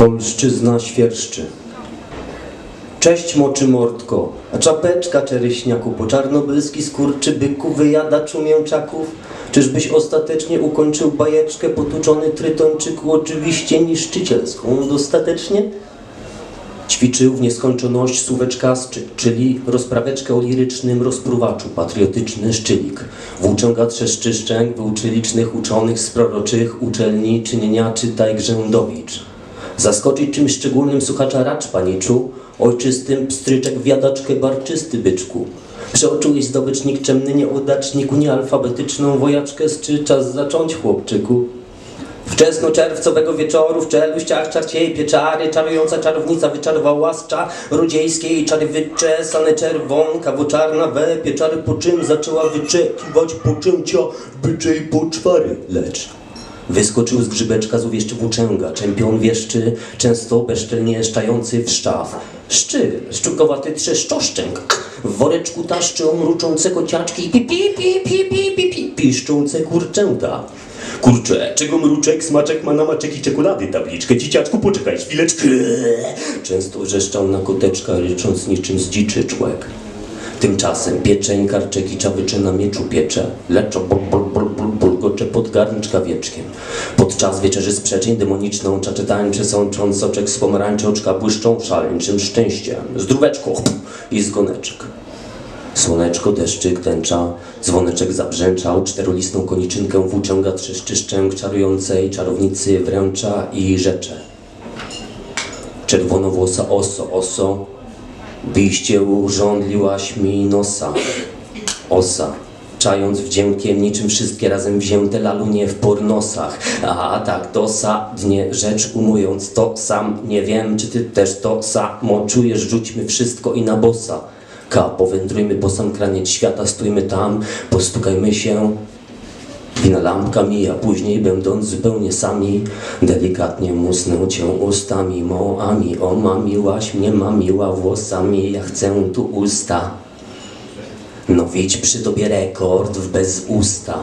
Polszczyzna świerszczy. Cześć moczy mordko, a czapeczka czereśniaku, po czarnobylski skurczy byku wyjadaczu mięczaków. Czyżbyś ostatecznie ukończył bajeczkę potuczony trytonczyku, oczywiście niszczycielską, dostatecznie? Ćwiczył w nieskończoność słóweczkasczy, czyli rozpraweczkę o lirycznym rozpruwaczu, patriotyczny szczylik. Włóczęga trzeszczyszczęk wyuczy licznych uczonych z proroczych uczelni czynienia czytaj Grzędowicz. Zaskoczyć czymś szczególnym słuchacza racz, paniczu, ojczystym pstryczek wiadaczkę barczysty byczku. Przeoczyłeś zdobycz nikczemny nieudaczniku, niealfabetyczną wojaczkę, z czy czas zacząć, chłopczyku? Wczesno czerwcowego wieczoru w czeluściach czarciej pieczary, czarująca czarownica wyczarowała z czarodziejskiej czary wyczesane czerwonka, bo czarna we pieczary, po czym zaczęła wyczekiwać poczęcia byczej poczwary. Lecz Wyskoczył z grzybeczka z uwieszczy włóczęga, czempion wieszczy, często bezczelnie szczający w szaf. Szczy, szczukowaty trzeszczoszczęk, w woreczku taszczą ruczące kociaczki, pi pi pi pi pi pi pi, piszczące kurczęta. Kurczę, czego mruczek, smaczek ma na maczeki czekolady tabliczkę. Dzieciaczku, poczekaj chwileczkę. Często wrzeszczał na koteczka, rycząc niczym zdziczy człek. Tymczasem pieczeń, karczek i czabycze na mieczu piecze. Lecz bol, pod garnczka wieczkiem. Podczas wieczerzy sprzeczeń demoniczną czaczetańczy sącząc soczek z pomarańczy oczka błyszczą szaleńczym szczęściem. Zdróweczko i zgoneczek. Słoneczko, deszczyk, tęcza, dzwoneczek zabrzęczał, czterolistną koniczynkę włóczęga trzeszczy szczęk czarującej czarownicy wręcza i rzecze. Czerwonowłosa oso, oso, byście urządliłaś mi nosa. Osa, czając wdziękiem niczym wszystkie razem wzięte lalunie w pornosach. A tak dosadnie rzecz umując, to sam nie wiem, czy ty też to samo czujesz, rzućmy wszystko i na bossa. Ka, powędrujmy po sam kraniec świata, stójmy tam, postukajmy się, Wina lampka mija, później będąc zupełnie sami, delikatnie musnę cię ustami moami. O, mamiłaś mnie, mamiła włosami, ja chcę tu usta. No widź przy tobie rekord w bez usta.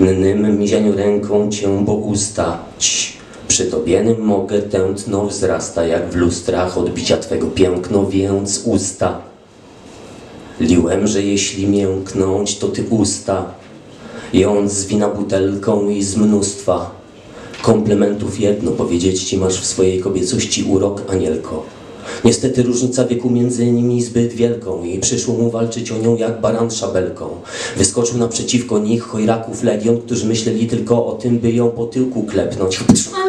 Nnym mizianiu ręką cię bo usta. Ć, przy tobienym mogę tętno wzrasta jak w lustrach odbicia twego piękno, więc usta. Liłem, że jeśli mięknąć, to ty usta. Jąc z wina butelką i z mnóstwa komplementów jedno powiedzieć ci masz w swojej kobiecości urok, anielko. Niestety różnica wieku między nimi zbyt wielką i przyszło mu walczyć o nią jak baran szabelką. Wyskoczył naprzeciwko nich chojraków legion, którzy myśleli tylko o tym, by ją po tyłku klepnąć.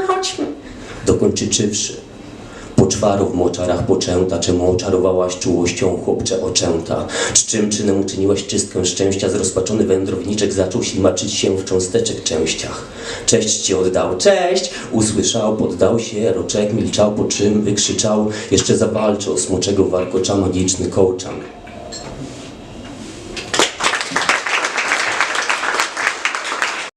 Chodźmy. Dokończywszy. Poczwaru w moczarach poczęta, czemu oczarowałaś czułością chłopcze oczęta? Czym czynem uczyniłaś czystkę szczęścia? Zrozpaczony wędrowniczek zaczął ślimaczyć się w cząsteczek częściach. Cześć ci oddał, cześć! Usłyszał, poddał się, roczek milczał, po czym wykrzyczał, jeszcze zawalczy o smoczego warkocza magiczny kołczan.